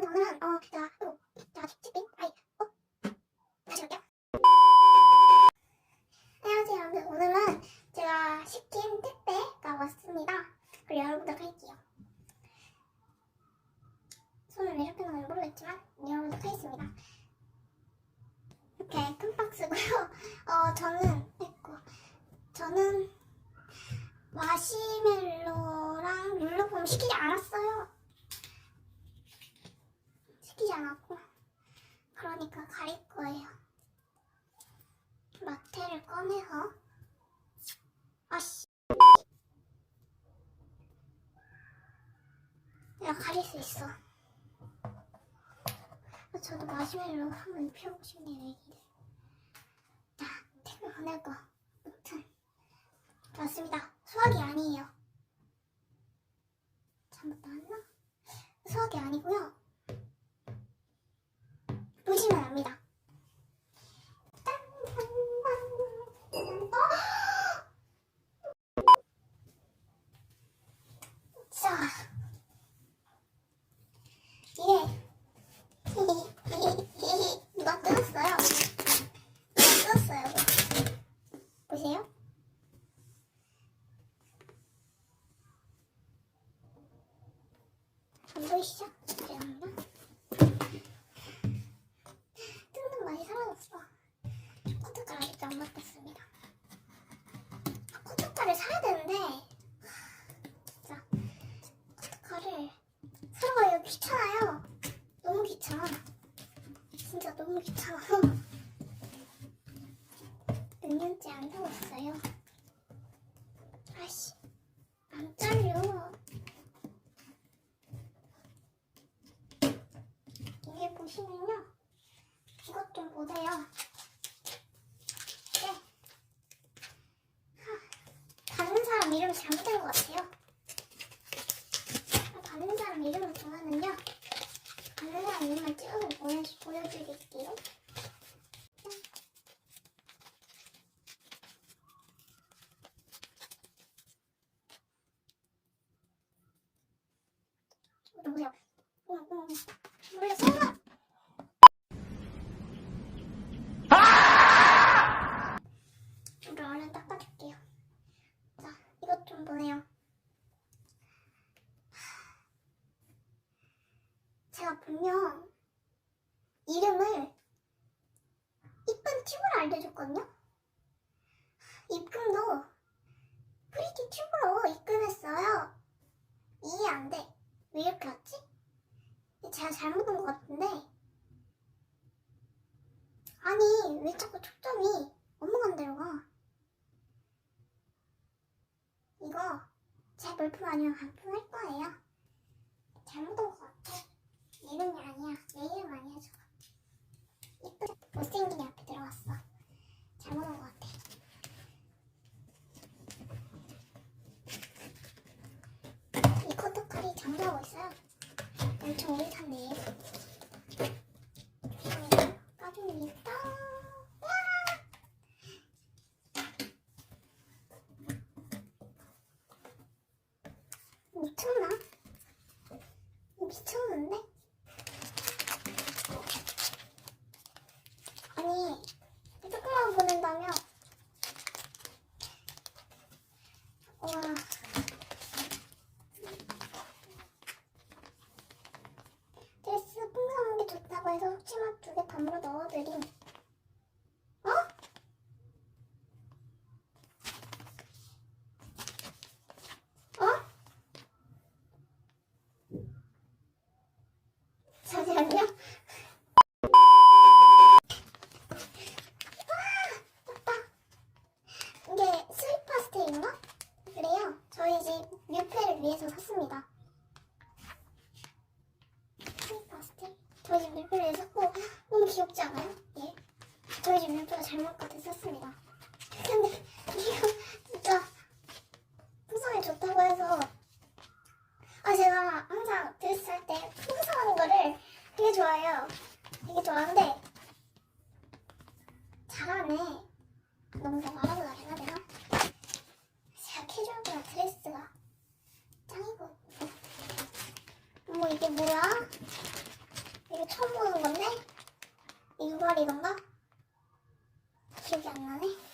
怎么那么多的 나 가릴 수 있어. 아, 저도 마시멜로 한번 피우고 싶네요, 얘기를. 자, 태그 보낼 거. 무튼. 맞습니다. 수학이 아니에요. 잘못 나왔나? 수학이 아니고요. 보시면 압니다. боишься? 좀 보세요. 네. 받는 사람 이름이 잘못된 것 같아요. 받는 사람 이름을 보면은요. 받는 사람 이름만 찍어서 보내, 보여드릴게요. 골프 아니면 그 골프 할 거예요. 미쳤나? 어, 미쳤는데? 아니, 조금만 보낸다며. 와. 네, 드레스 풍성한 게 좋다고 해서 혹시만 두 개 담으로 넣어드림. 덩어리던가? 기억이 안 나네.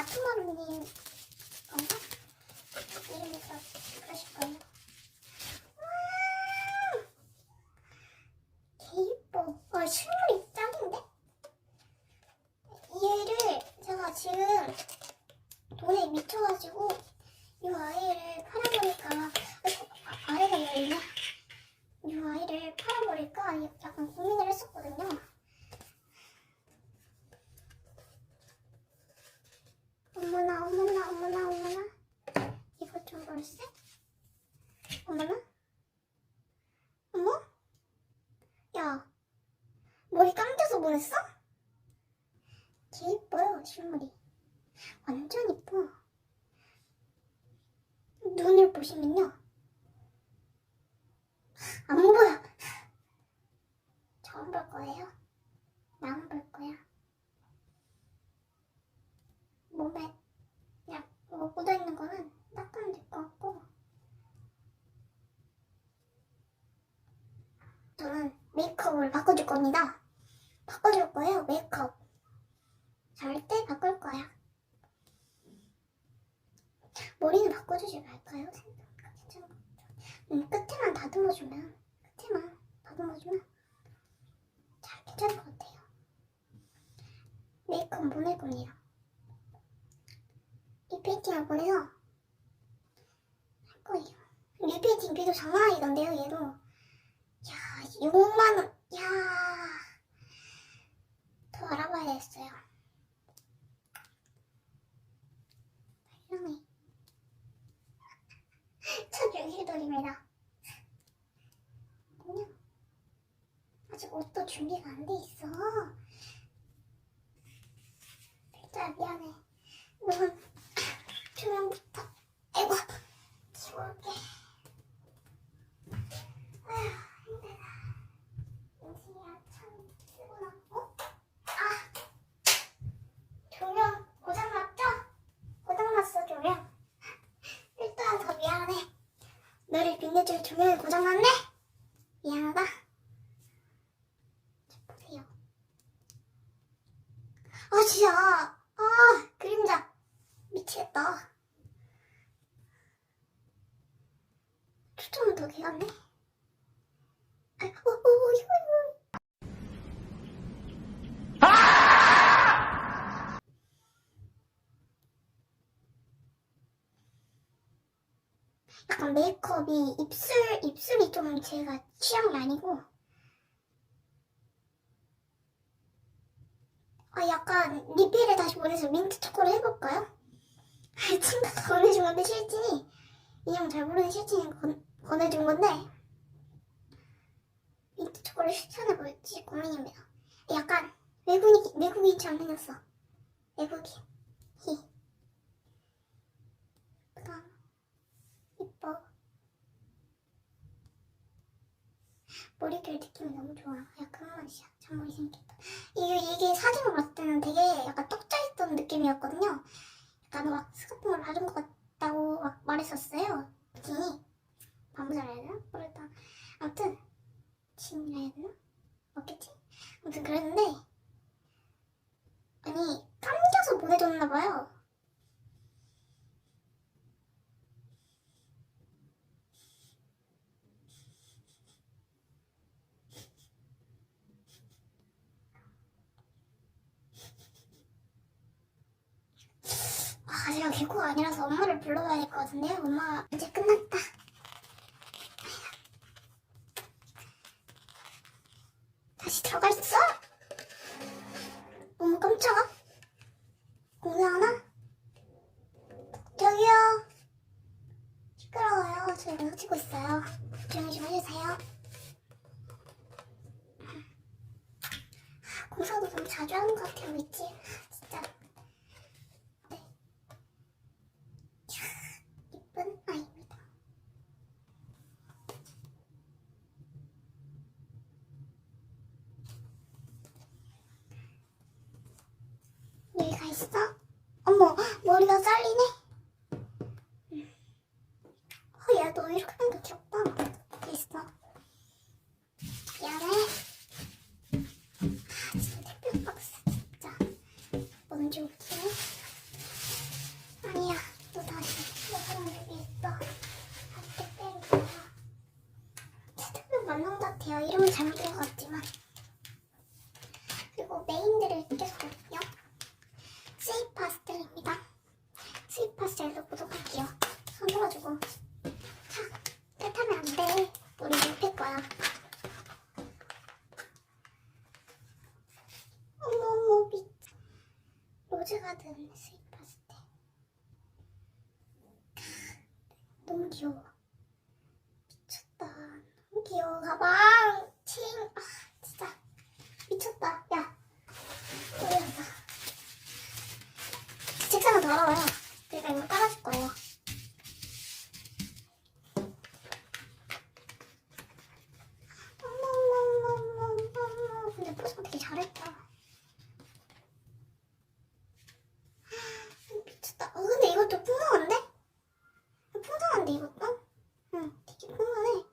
다툼 언니 건가? 이름에서 그러실 거예요. 되게 예뻐요 실물이. 완전 예뻐. 눈을 보시면요. 한번 보낼 겁니다. 이 페이팅학원 보내서 할 거예요. 리페이팅 비도 장난 아니던데요, 얘도. 야, 6만원, 야. 더 알아봐야겠어요. 교면이 고장났네? 제가 취향은 아니고 아 약간 리필을 다시 보내서 민트 초코를 해볼까요? 친구가 권해준 건데 실진이 인형 잘 모르는 실진이 보내준 건데 민트 초코를 추천해 볼지 고민입니다. 약간 외국인 외국인처럼 생겼어. 외국인. 히. 머리결 느낌이 너무 좋아. 약간 잔머리 생겼다. 이게, 이게 사진을 봤을 때는 되게 약간 똑짜있던 느낌이었거든요. 약간 막 스카프를 바른 것 같다고 막 말했었어요. 지니 반부자라 해야 되나? 모르겠다. 아무튼 진이라 해야 되나? 맞겠지? 아무튼 그랬는데 아니 감겨서 보내줬나 봐요. 아, 제가 개코가 아니라서 엄마를 불러봐야 될 것 같은데요. 엄마 이제 끝났다. 다시 들어갈 수? 너무 깜짝아. 공사하나? 저기요. 시끄러워요. 저 영상 찍고 있어요. 조용히 좀 해주세요. 공사도 너무 자주 하는 것 같아요, 있지? 진짜. 네. 이쁜 아이입니다. 여기가 있어? 어머, 머리가 잘리네? 음. 어, 야, 너 이렇게 하는 게 귀엽다. 여기 있어. 미안해. 아, 진짜 택배 박스, 진짜. 뭔지 웃기네. 아니야, 너 다시. 너 사람 여기 있어. 다시 택배를 받아. 택배 맞는 것 같아요. 이름은 잘못된 것 같지만. 그리고 메인들을 볼게요. 스윗 파스텔입니다. 스윗 파스텔도 구독할게요. 손 들어주고. 자, 뜻하면 안 돼. 우리 옆에 거야. 어머머, 미 로즈 가든 스윗 파스텔. 너무 귀여워. 미쳤다. 너무 귀여워. 가방. 칭. 아, 진짜. 미쳤다. 야. 올렸어. 책상은 더러워요. 그러니까 이거 깔아줄 거예요. 어머머머머머머. 근데 포장 되게 잘했다. 미쳤다. 어, 근데 이것도 풍성한데? 풍성한데 이것도? 응, 되게 풍성해.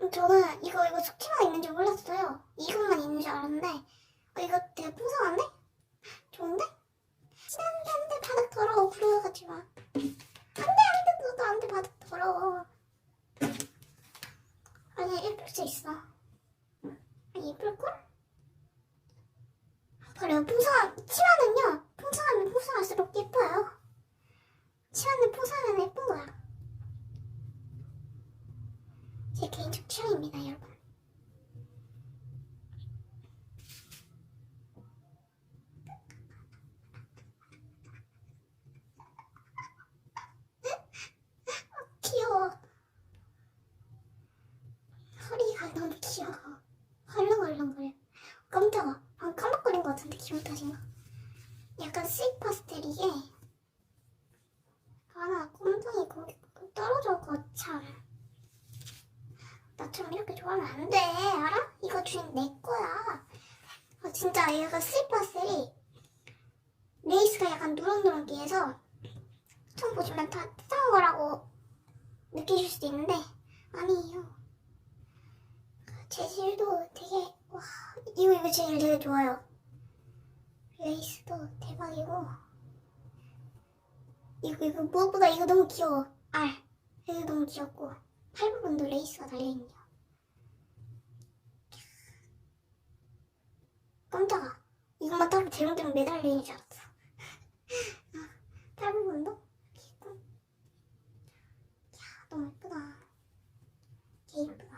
음, 저는 이거 이거 숙취만 있는 줄 몰랐어요. 이것만 있는 줄 알았는데 어, 이거 되게 풍성한데? 좋은데? 안돼 안돼 바닥 더러워 부러워가지 마. 안돼 안돼 너도 안돼 바닥 더러워. 아니 예쁠 수 있어. 아니 예쁠 걸? 그래요 풍성한 치마는요 풍성하면 풍성할수록 예뻐요. 치마는 풍성하면 예쁜 거야. 제 개인적 취향입니다 여러분. 귀여워. 허리가 너무 귀여워. 헐렁헐렁거려. 깜짝아. 방금 깜빡거린 것 같은데 기분 탓인가? 약간 스윗 파스텔이게 아나 꼼둥이 거기 떨어져 거참 나처럼 이렇게 좋아하면 안 돼. 알아? 이거 주인 내 거야. 아, 진짜 얘가 스윗 파스텔이 레이스가 약간 누런누런기해서 처음 보시면 다 뜯은 거라고 느끼실 수도 있는데 아니에요. 재질도 되게 와 이거 이거 재질 되게 좋아요. 레이스도 대박이고 이거 이거 무엇보다 이거 너무 귀여워. 알 이거 너무 귀엽고 팔 부분도 레이스가 달려있네요. 깜짝아 이것만 따로 대롱대롱 매달리는 줄 알았어. 팔 부분도 이렇게 있고 야 너무 예쁘다. 개 예쁘다.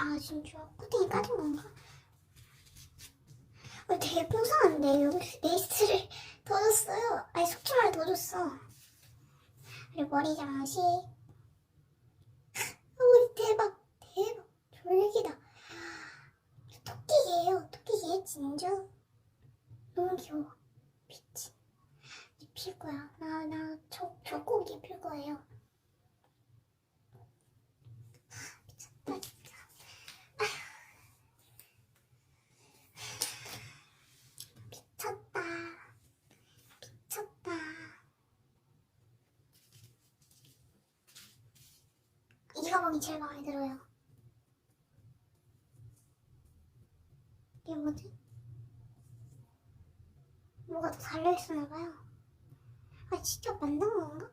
아 진짜 코팅이 까진 건가? 어, 되게 풍성한데 여기 레이스를 더 줬어요. 아니 속초말 더 줬어. 그리고 머리 장식 머리 아, 대박 대박. 졸기다. 토끼개예요. 토끼개 진짜? 너무 귀여워. 뚜껑이 제일 마음에 들어요. 이게 뭐지? 뭐가 더 달려있었나 봐요. 아, 직접 만든 건가?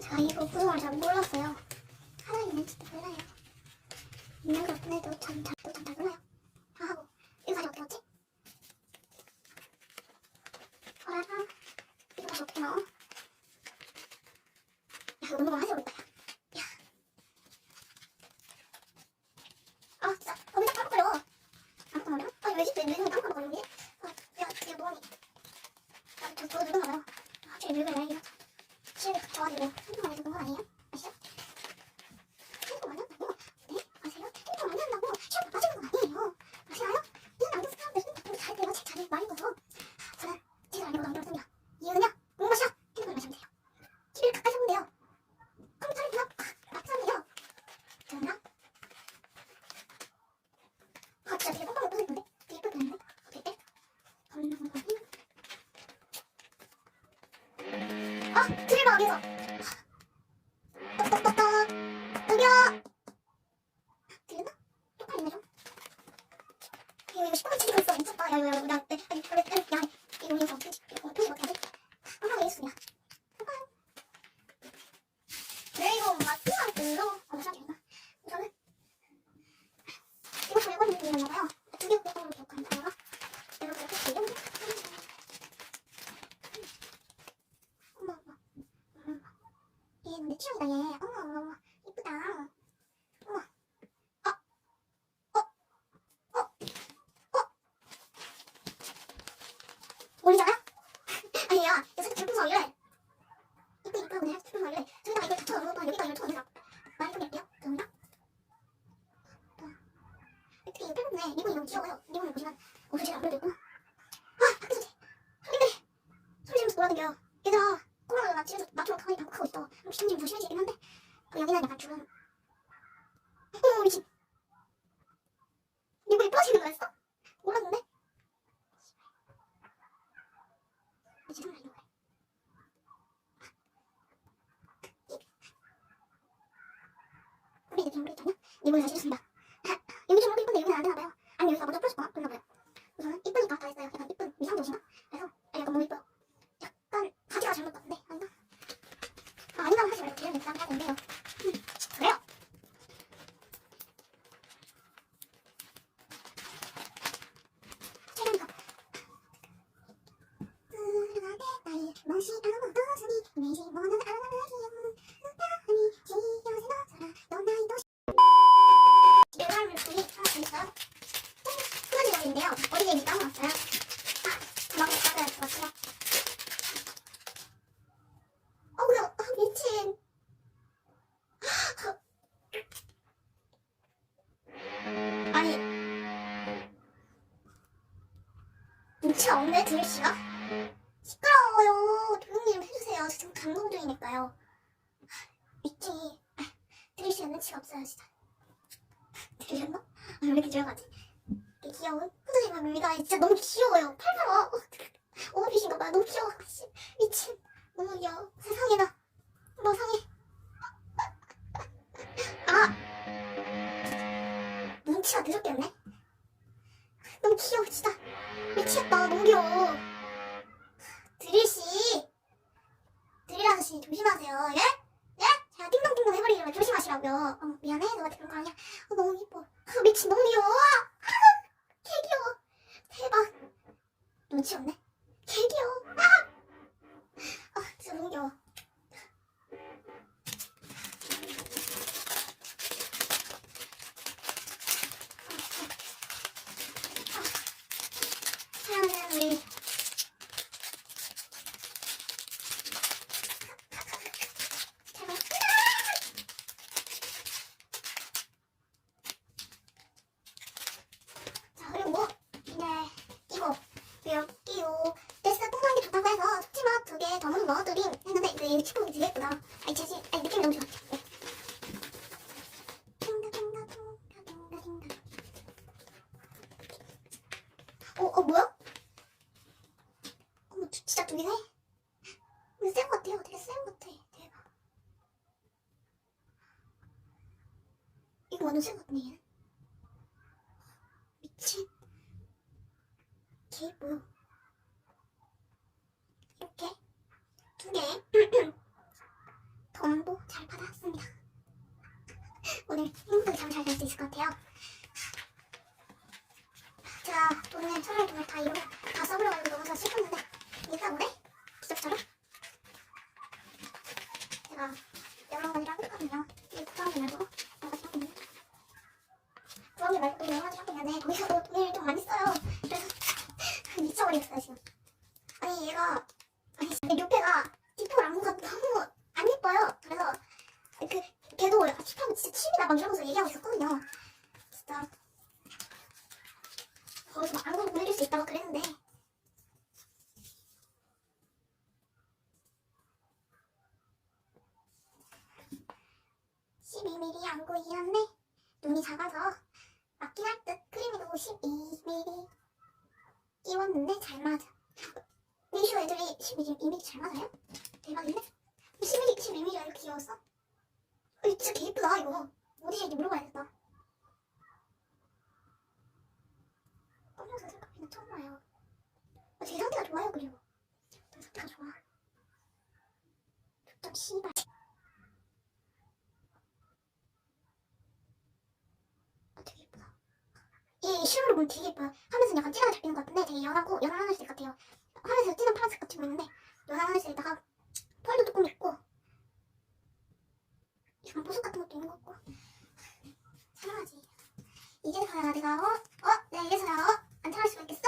제가 이거 구성을 잘 몰랐어요. 하나 있는지도 몰라요. 있는 것 뿐에도 참, 잘, 또참 달라요. 있는데 키우니까 얘. 어머 어머 어머. 話をするんだ。 김유 씨가? 시끄러워요. 조용히 좀 해주세요. 저 지금 감동 중이니까요. 믿기. 드릴 씨 연락치가 없어요, 진짜. 들으셨나? 아, 왜 이렇게 조용하지? 이렇게 귀여운 후드리 마미가 진짜 너무 귀여워요. 팔팔아. 어, 오버핏인가 봐. 너무 귀여워. 미친. 너무 귀여워. 세상에 나. 뭐 상해. 아! 눈치가 늦었겠네? 너무 귀여워, 진짜. 미치겠다. 너무 귀여워. Thỉnh. 제가 돈을 차라리 돈을 다 이러고 다 써버려가지고 너무 다 슬펐는데 다 뭐래? 기적처럼? 제가 여러 가지를 하고 있거든요. 이 구성이 말고 여러 가지 하고 있는데 구성이 말고 또 여러 가지 하고 있는데 거기서 돈을 좀 많이 써요. 그래서 미쳐버리겠어요 지금. 아니 얘가 아니 진짜 옆에가 디폴 안무가 너무 안 예뻐요. 그래서 그 걔도 하면 진짜 침이다 막 이러면서 얘기하고 있었거든요. 진짜 거기서 막 안구 보내줄 수 있다고 그랬는데 (12mm) 안구이었네 눈이 작아서 맞긴 할 듯 크림이도 (12mm) 끼웠는데 잘 맞아 레이쇼 애들이 12mm 잘 맞아요? 대박인데? 12mm 12mm가 이렇게 귀여웠어? 어, 진짜 개 예쁘다 이거 어디에 이렇게 물어봐야겠 뭘 되게 막 하면서 약간 찌다가 잡히는 것 같은데 되게 연하고 연한 하늘색 같아요. 하면서 진한 파란색 같은 거 있는데 연한 하늘색에다가 펄도 조금 있고 약간 보석 같은 것도 있는 것 같고 사랑하지. 이제서야 내가 어? 어? 내가 이래서야 어? 안 사랑할 수가 있겠어?